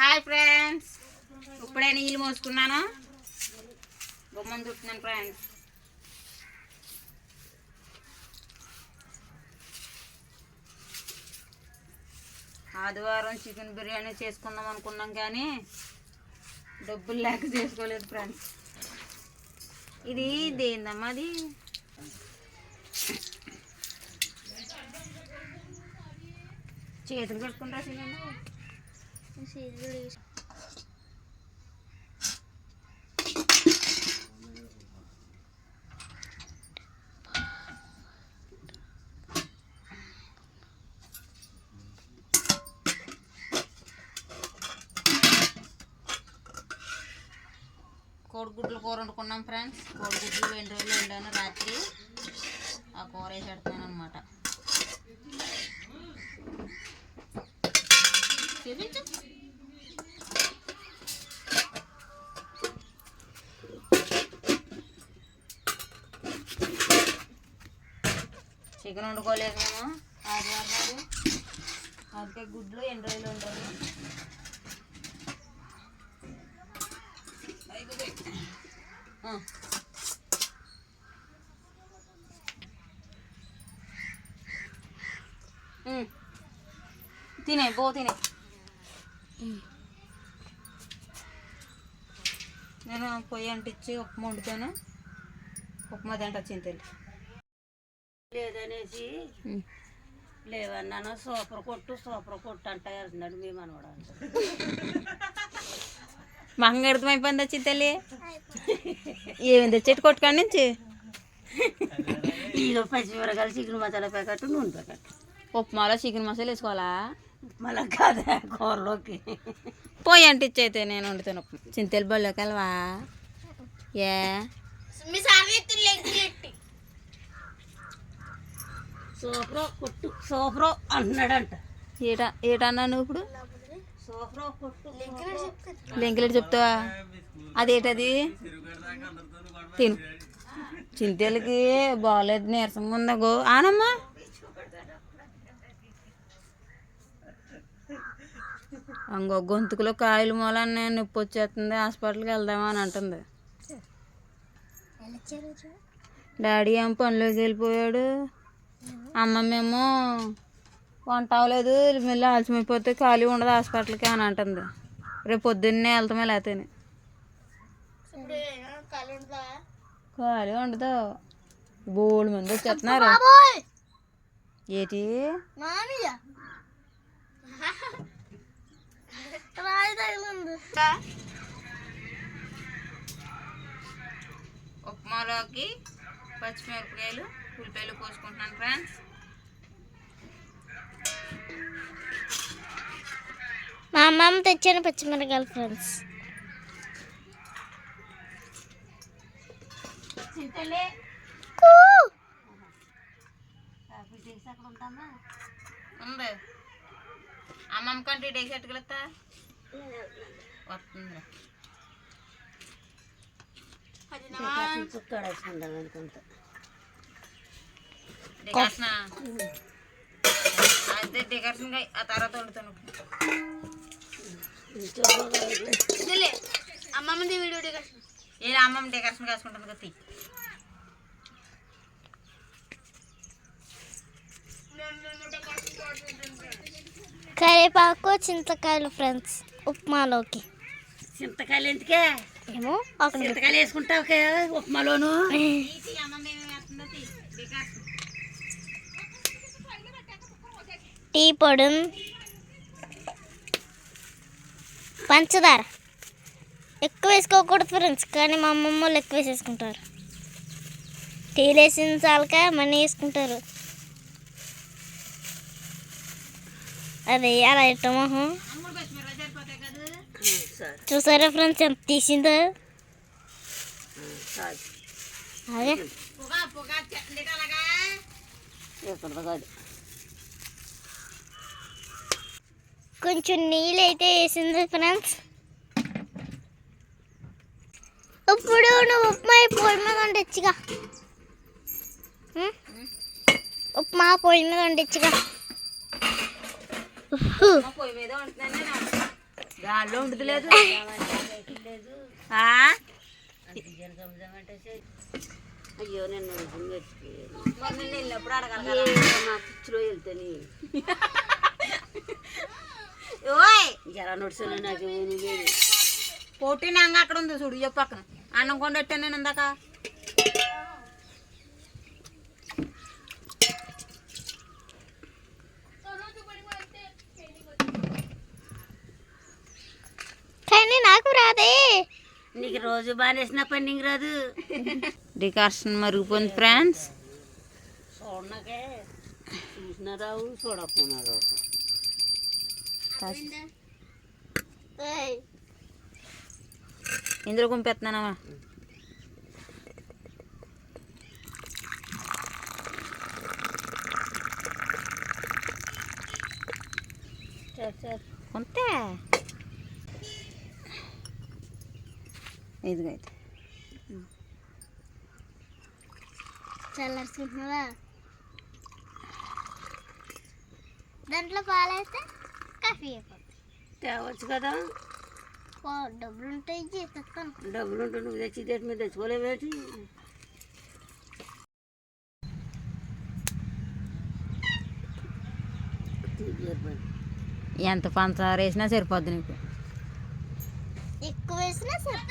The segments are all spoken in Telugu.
Hi friends. ఇప్పుడే నీళ్ళు మోసుకున్నాను. బొమ్మను చుట్టున్నాను ఫ్రెండ్స్. ఆదివారం చికెన్ బిర్యానీ చేసుకుందాం అనుకున్నాం కానీ డబ్బులు లేక చేసుకోలేదు ఫ్రెండ్స్. ఇది దేందమ్మా అది? చేతులు కట్టుకుంటా చికెన్ కోడిగుడ్లు కూర వండుకున్నాం ఫ్రెండ్స్. కోడిగుడ్లు రెండు రోజులు వండాను రాత్రి. ఆ కూర వేసి పెడతాను అనమాట చూపించు. చికెన్ వండుకోలేదు మేము. ఆదివారం రోజు అందుకే గుడ్లు ఎన్ని రోజులు. ఉమ్. తినే బో తినే. నేను పొయ్యి అంటించి ఉప్మా వండుతాను. ఉప్మా తింటా చింతలు లేదనేసి లేవన్నాను. సూపర్ కొట్టు సూపర్ కొట్టు అంట వెళ్తున్నాడు మీ మనవడు మంగళతం అయిపోయింది చింతల్లి ఏమైంది? చెట్టు కొట్టుకాడి నుంచి? ఇక పచ్చిమిరకాయలు చికెన్ మసాలా ప్యాకెట్ నూనె ప్యాకెట్ ఉప్మాలో చికెన్ మసాలా వేసుకోవాలా? మళ్ళా కాదా కూరలోకి. పోయి అంటించి అయితే నేను వండుతాను ఉప్మా. చింతలు బళ్ళోకి వెళ్ళవా ఏ సూపర్ కొట్టు సూపర్ అంటున్నాడంట ఏటా ఏటన్నా నువ్వు ఇప్పుడు? సూపర్ కొట్టు లెంకిలెట్ చెప్తావా? అదేటది? తిను. చింతలకి బాగాలేదు నీరసంగా ఉందా గో? ఆనమ్మా? అంగో గొంతుకులో కాయలు మూలన్న నొప్పి వచ్చేస్తుంది హాస్పిటల్కి వెళ్దామా అని అంటుంది. డాడీ ఏమో పనిలోకి వెళ్ళిపోయాడు? అమ్మమ్మేమో వంట అవ్వలేదు మళ్ళీ ఆలస్యమైపోతే ఖాళీ ఉండదు హాస్పిటల్కి అని అంటుంది. రేపు పొద్దున్నే వెళ్తామే లేతేనే ఖాళీ ఉండదు. బోల్డ్ మంది వచ్చేస్తున్నారు. ఏటి? ఉప్మాలోకి పచ్చిమిరపకాయలు. ఉల్లిపాయలు కోసుకుంటున్నాను ఫ్రెండ్స్. మా అమ్మమ్మ తెచ్చిన పచ్చిమిరకాయలు ఫ్రెండ్స్. ఉంది అమ్మమ్మ కంటే డేసి ఎట్టుకెళ్తా వస్తుంది వేసుకుంటాను అనుకుంటా. అదే డెకర్షన్ ఆ తర్వాత వండుతాను. అమ్మమ్మది వీడియో ఏ అమ్మమ్మ డెకర్షన్ కాసుకుంటుంది కదా తీ. కరివేపాకు చింతకాయలు ఫ్రెండ్స్ ఉప్మాలోకి. చింతకాయలు ఎందుకే? ఏమో ఒక చింతకాయలు వేసుకుంటావు ఉప్మాలోను తీసి అమ్మమ్మ ఏమేమి వేస్తుందో తీ. డెకర్షన్. టీ పొడి. పంచదార. ఎక్కువ వేసుకోకూడదు ఫ్రెండ్స్ కానీ మా అమ్మమ్మ వాళ్ళు ఎక్కువ వేసేసుకుంటారు. టీలు వేసిన చాలక మనీ వేసుకుంటారు. అది అలా ఇట్టమోహం అమ్ముడు చూసారా ఫ్రెండ్స్ ఎంత తీసిందో? అదే పొగ పొగ చట్నీ అలాగా ఇక్కడ కాదు కొంచెం నీళ్ళు అయితే వేసింది ఫ్రెండ్స్. ఇప్పుడు నువ్వు ఉప్మా పొయ్యి మీద వండొచ్చుగా? ఉప్మా పొయ్యి మీద వండొచ్చుగా. గాల్లో అయ్యో నేను వెళ్ళినప్పుడు అడగాలి పిచ్చిలో వెళ్తాని జరా నంగ అక్కడ ఉంది చూడు చెప్పు పక్కన. అన్నం కొండెట్టాను నేను ఇందాక. కానీ నాకు రాదే. నీకు రోజు బానేసిన పండింగ్ రాదు. డికాషన్ మరుగుపోయింది ఫ్రెండ్స్. చూడనాకే. చూసినా రావు చూడకపోయినా రావు. ఇందులో కుంపెత్తున్నానమ్మా కొంతే ఇదిగో అయితే చల్లార్చుకుంటున్నావా దాంట్లో పాలైతే అయిపోతుంది తేవచ్చు కదా? డబ్బులు ఉంటాయి తెస్తాను డబ్బులు ఉంటే నువ్వు తెచ్చి డేట్ మీద తెచ్చుకోలేవేటి ఎంత పంచదార వేసినా సరిపోద్ది నీకు. ఎక్కువ వేసినా సరే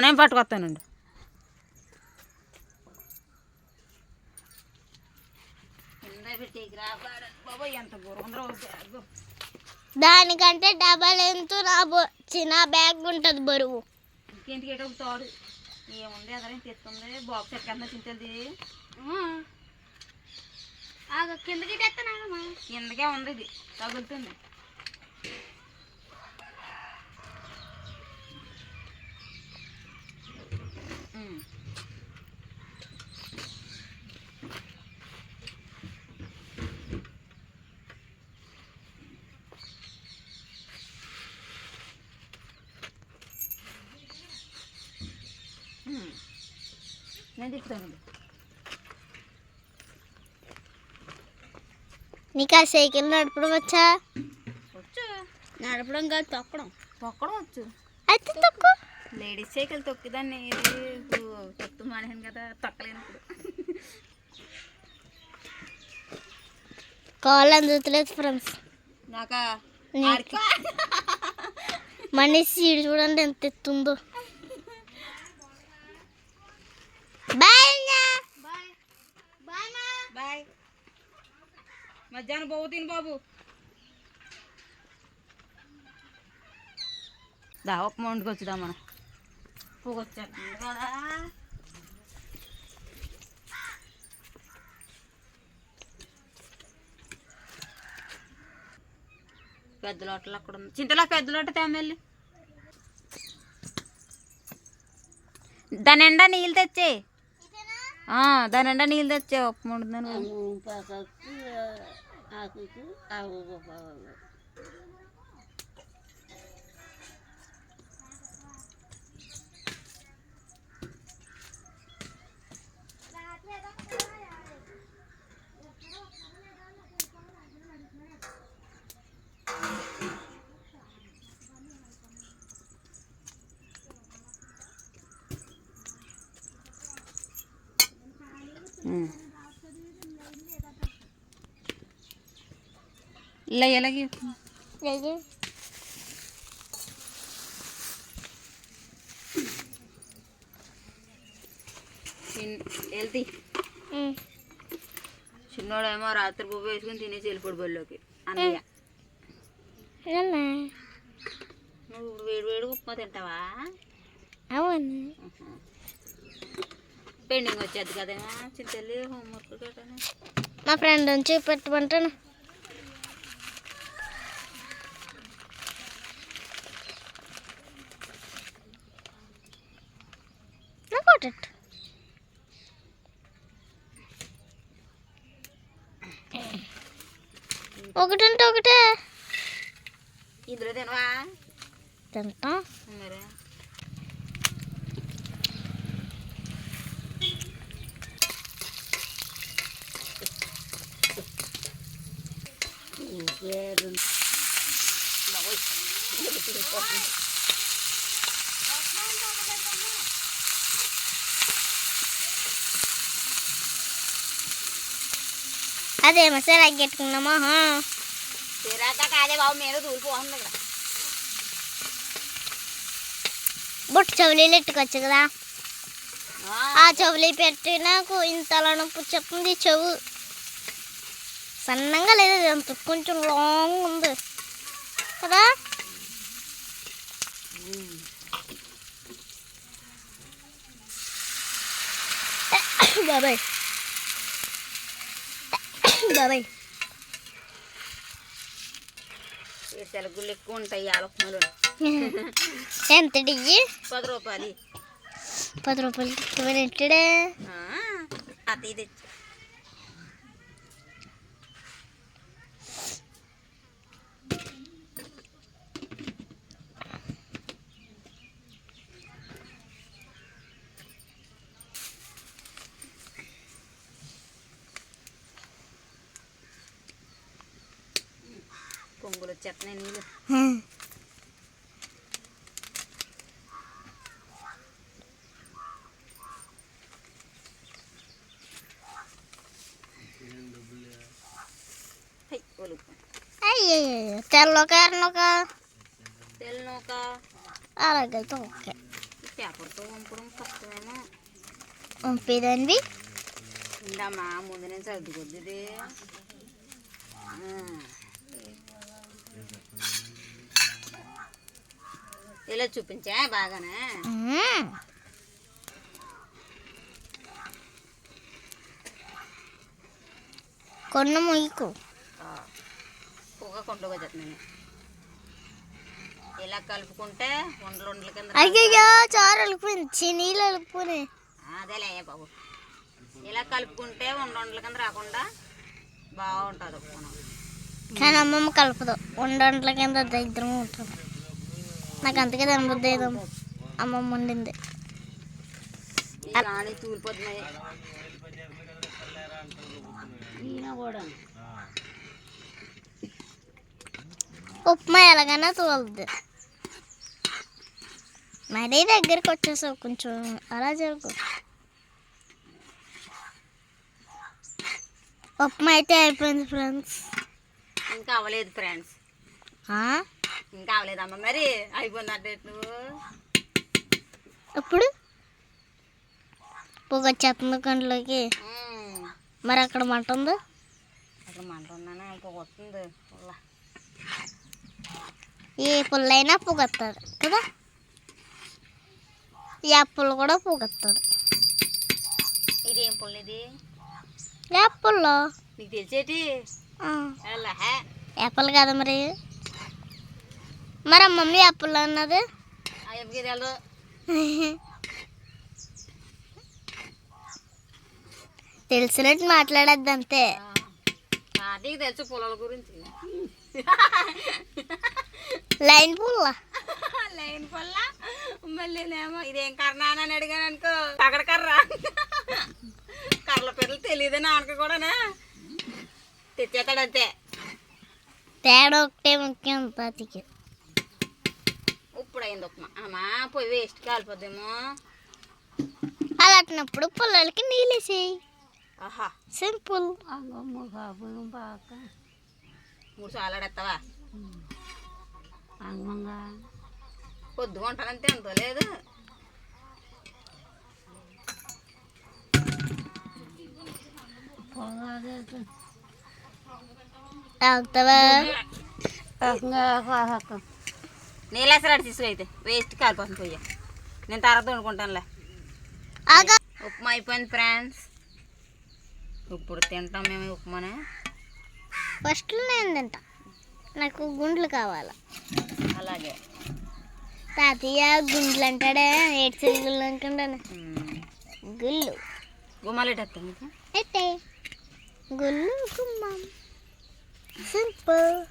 నేను పట్టుకొస్తానండి. ఎంత దానికంటే డబల్ ఎంత నా చిన్న బ్యాగ్ ఉంటుంది బరువు. ఒక తోడు. ఏముంది అదరే తెస్తుంది. బాక్స్ ఎక్కడ తింటుంది. కిందకి తెస్తాను కిందకే ఉంది ఇది. తగులుతుంది. నేను నీకు ఆ సైకిల్ నడపడం వచ్చా? వచ్చు. నడపడం కాదు తొక్కడం. తొక్కడం వచ్చు. అయితే తొక్కు. లేడీస్ సైకిల్ తొక్కిదాన్ని తొక్కు మానేసాను కదా తొక్కలేను కాళ్ళు అందుతలేదు ఫ్రెండ్స్. నాకా నీకు మనీ సీడ్ చూడండి ఎంత ఎత్తుందో. మధ్యాహ్నం బాబు తిని బాబు. దా ఉప్మా వండుకొచ్చుదా మనం. పొగొచ్చేస్తుంది కదా పెద్ద లోటలు అక్కడ ఉంది చింతలా పెద్ద లోట తేమెళ్ళి దాని ఎండా నీళ్ళు తెచ్చే దాని నిండా నీళ్ళు తెచ్చే ఉప్పు వండుతున్నాను ఇలా ఎలాగే వెళ్తీ చిన్నోడేమో రాత్రి పువ్వు వేసుకుని తినేసి వెళ్ళిపోడు బళ్ళోకి అన్నయ్య. నువ్వు ఇప్పుడు వేడి వేడి ఉప్మా తింటావా? అవును. పెండింగ్ వచ్చేది కదేమో. చింతల్లి హోంవర్క్ గట్రా. మా ఫ్రెండ్ నుంచి పెట్టమంటాను ఒకటి ఒకటంటే ఒకటే. ఇందులో తినవా? తింటాం మరి పేరు అదే మసాలా ఎగ్గెట్టుకున్నామా తీరాక కాదే బాబు మీద తూలిపోతుంది ఇక్కడ బొట్టు చెవులీలు ఎట్టుకోవచ్చు కదా? ఆ, చెవులు పెట్టి నాకు ఇంతలా నొప్పి చెప్తుంది చెవు. సన్నంగా లేదు అంత కొంచెం లాంగ్ ఉంది. కదా? బాబాయ్. బాబాయ్ ఈ తెలుగులు ఎక్కువ ఉంటాయి ఆలోచనలు ఎంత డిగ్గి పది రూపాయలు పది రూపాయలకి ఎక్కువ నెట్టడే ఆ, అతి ఇది కొంగులు వచ్చేస్తున్నాయి నీళ్ళు తెల్లొక ఎర్రనొక తెల్లనూక. అలాగైతే ఓకే. పేపర్తో వంపడం కష్టమేమో. పంపేదండి ఉండమ్మా ముందు నేను సర్దుకొద్ది ఇది. ఆ. ఇలా చూపించా? బాగానే? కొన్న ముయ్యకు. పొగ కొండగా వచ్చేస్తున్నాను ఇలా కలుపుకుంటే ఉండలు ఉండల కింద అయ్యయ్యో చారు వెళ్ళిపోయింది చినీళ్ళు వెళ్ళిపోయినాయి అదేలే బాబు. ఇలా కలుపుకుంటే ఉండ ఉండల కింద రాకుండా బాగుంటుంది. కానీ అమ్మమ్మ కలపదు. వండంట్ల కింద దరిద్రం ఉంటుంది. నాకు అంతకే తినబుద్ది ఏదో అమ్మమ్మ కూడా. ఉప్మా ఎలాగైనా తోలుద్ది. మరీ దగ్గరికి వచ్చేసావు కొంచెం. అలా జరుగు. ఉప్మా అయితే అయిపోయింది ఫ్రెండ్స్. ఇంకా అవ్వలేదు ఫ్రెండ్స్. ఇంకా అవ్వలేదమ్మా మరి అయిపోయిందంటే నువ్వు ఇప్పుడు పొగ వచ్చేస్తుంది కంట్లోకి. మరి అక్కడ మంట ఉందా? అక్కడ మంట ఉన్నాను పొగ వస్తుంది. పుల్ల. ఏ పుల్లైనా పొగొస్తుంది కదా? అప్పులు కూడా పొగొస్తుంది ఇదేం పుల్ల ఇది? యాపిల్లో. నీకు తెలిసేటి? యాపిల్ కదా మరి. మరి మమ్మీ యాపిల్ అన్నది తెలిసినట్టు మాట్లాడద్దు అంతే తాతయ్యకి తెలుసు పొలాల గురించి. లైన్ పుల్ల? లైన్ పొల్ల? మళ్ళీనేమో ఇదేం కర్ర అని అడిగాను అనుకో అక్కడ కర్ర. కర్రల పిల్లలు తెలియదని ఆనక కూడానా? తెచ్చేస్తాడు అంతే తేడా ఒకటే ముఖ్యం తాతికి ఇప్పుడు అయింది ఉప్మా. అమ్మా పోయి వేస్ట్ కాలిపోద్దేమో అలాంటినప్పుడు పుల్లలకి నీళ్ళేసేయి ఆహా. సింపుల్. అంగమ్మ కాపురం పాక మూడు సార్లు ఆడేస్తావా పొద్దుగా ఉంటానంతే ఎంతో లేదు. తాగుతావా? నీళ్ళేసరాడు తీసుకు అయితే. వేస్ట్ కాలిపోతుంది పొయ్యి నేను తర్వాత వండుకుంటానులే. ఆగా. ఉప్మా అయిపోయింది ఫ్రెండ్స్. ఇప్పుడు తింటాం మేము ఉప్మానే. ఫస్ట్ నేను తింటా. నాకు గుండ్లు కావాలా. అలాగే. తాతయ్య గుండ్లు అంటాడే ఏడ్చిల్ గుళ్ళు. అనుకుంటాను. గుళ్ళు అయితే గుళ్ళు గుమ్మం. Simple.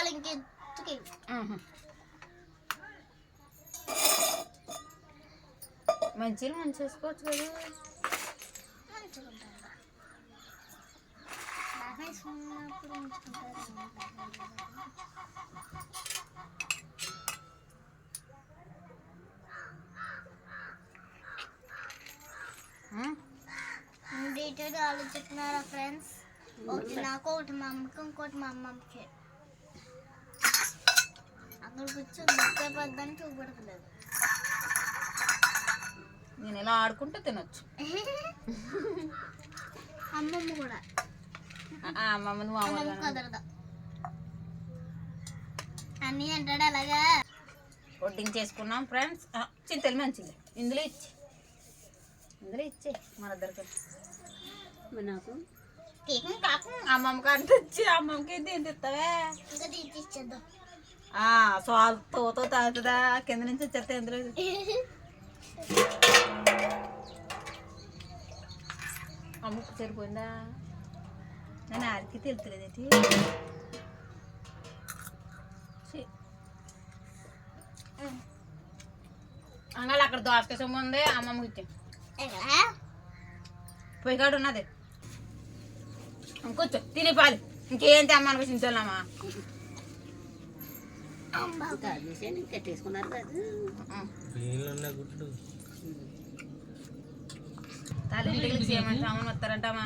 calling it to king. Hmm. Di itu ada alat friends. Oh, jenaka udah mamkan, kau udah mamam. అక్కడ కూర్చొని నేను ఇలా ఆడుకుంటే తినొచ్చు. అమ్మమ్మ కూడా. ఆ, అమ్మమ్మ నువ్వు అమ్మమ్మ కుదరదు. అన్నీ అంటాడు అలాగా. వడ్డించేసుకున్నాం ఫ్రెండ్స్ చింతలు మంచిది ఇందులో ఇచ్చి. ఇందులో ఇచ్చే మన ఇద్దరికి మరి నాకు? కేక్ కాకు అమ్మమ్మ కంటే వచ్చి అమ్మమ్మకి దేని తిస్తావే? ఇంకా సాల్ తోతో తాగుతుందా కింద నుంచి వచ్చేస్తే ఎందులో అమ్మకు సరిపోయిందా నేను ఆడికి తెలుతులేదు ఇది ఛీ. అంగళ అక్కడ దోసకాయ సొమ్ము ఉంది అమ్మమ్మకి ఇచ్చి ఎక్కడ పొయ్యికాడు ఉన్నది ఇంకొచ్చు తిని పాలు ఇంకేం తెమ్మనుకో చింతలమ్మా ఇంకా చేసాను కట్టేసుకున్నారు కదా తల్లింటికి చేయమని సామాన్ వస్తారంటమ్మా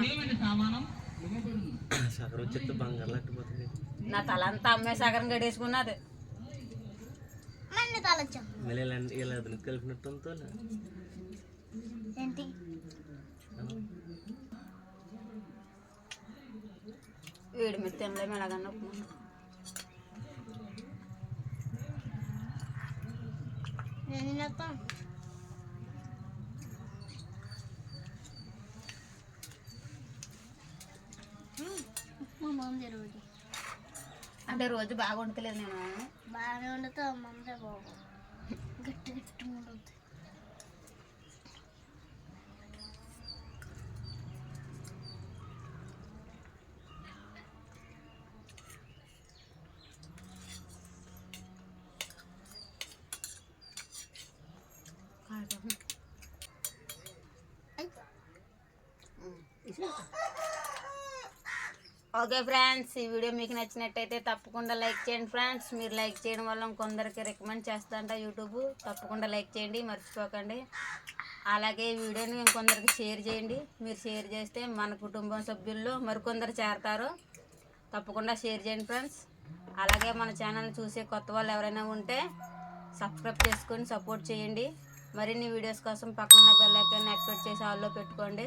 సగం వచ్చేస్తే బంగారు లట్టుపోతుంది నా తల అంతా అమ్మాయి సగరం గడేసుకున్నది. మళ్ళీ ఇలా ఇలా కలిపినట్టు ఏంటి? వీడి మీద తినలేము ఎలాగన్నా నేను చెప్తాను మా మమ్మీ రోజు అంటే రోజు బాగా వండుతలేదు నేను బాగానే వండుతా మమ్మీ బాబు గట్టి గట్టి ఉండదు ఓకే ఫ్రెండ్స్ ఈ వీడియో మీకు నచ్చినట్టయితే తప్పకుండా లైక్ చేయండి ఫ్రెండ్స్. మీరు లైక్ చేయడం వల్ల కొందరికి రికమెండ్ చేస్తాంట యూట్యూబ్. తప్పకుండా లైక్ చేయండి మర్చిపోకండి. అలాగే ఈ వీడియోని ఇంకొందరికి షేర్ చేయండి. మీరు షేర్ చేస్తే మన కుటుంబం సభ్యుల్లో మరికొందరు చేరతారు. తప్పకుండా షేర్ చేయండి ఫ్రెండ్స్. అలాగే మన ఛానల్ చూసే కొత్త వాళ్ళు ఎవరైనా ఉంటే సబ్స్క్రైబ్ చేసుకొని సపోర్ట్ చేయండి. మరిన్ని వీడియోస్ కోసం పక్కన బెల్ ఐకాన్ యాక్టివేట్ చేసి ఆల్లో పెట్టుకోండి.